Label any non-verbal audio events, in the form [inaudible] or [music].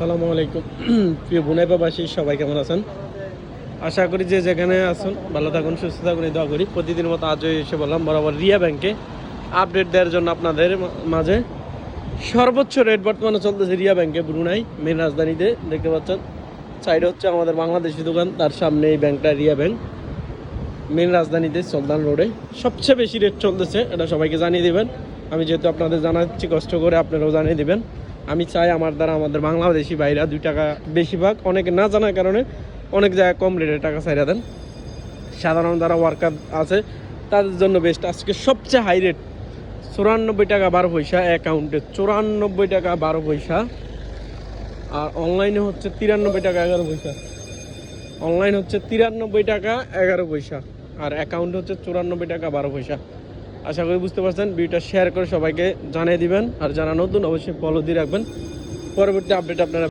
আসসালামু আলাইকুম। [clears throat] প্রিয় বুনাই প্রবাসী, সবাই কেমন আছেন? আশা করি যে যেখানে আছেন, ভালো থাকুন, সুস্থ থাকুন দোয়া করি। প্রতিদিন মতো আজও এসে বললাম, বরাবর রিয়া ব্যাংকে আপডেট দেওয়ার জন্য আপনাদের মাঝে। সর্বোচ্চ রেট বর্তমানে চলতেছে রিয়া ব্যাংকে ব্রুনাই মেন রাজধানীতে, দেখতে পাচ্ছেন। সাইড হচ্ছে আমাদের বাংলাদেশি দোকান, তার সামনে এই ব্যাংকটা রিয়া ব্যাংক মেন রাজধানীতে সুলতান রোডে। সবচেয়ে বেশি রেট চলতেছে, এটা সবাইকে জানিয়ে দেবেন। আমি যেহেতু আপনাদের জানাচ্ছি, কষ্ট করে আপনারাও জানিয়ে দিবেন। আমি চাই আমার দ্বারা আমাদের বাংলাদেশি ভাইরা দুই টাকা বেশিরভাগ অনেকে না জানার কারণে অনেক জায়গায় কম রেটে টাকা চাইরা দেন। সাধারণ যারা ওয়ার্কার আছে, তাদের জন্য বেস্ট আজকে সবচেয়ে হাই রেট চুরানব্বই টাকা বারো পয়সা অ্যাকাউন্টে চুরানব্বই টাকা বারো পয়সা। আর অনলাইনে হচ্ছে তিরানব্বই টাকা এগারো পয়সা। অনলাইন হচ্ছে তিরানব্বই টাকা এগারো পয়সা। আর অ্যাকাউন্ট হচ্ছে চুরানব্বই টাকা বারো পয়সা। আশা করি বুঝতে পারছেন, ভিডিওটা শেয়ার করে সবাইকে জানিয়ে দিবেন। আর যারা নতুন, অবশ্যই ফলো দিয়ে রাখবেন। পরবর্তী আপডেট আপনারা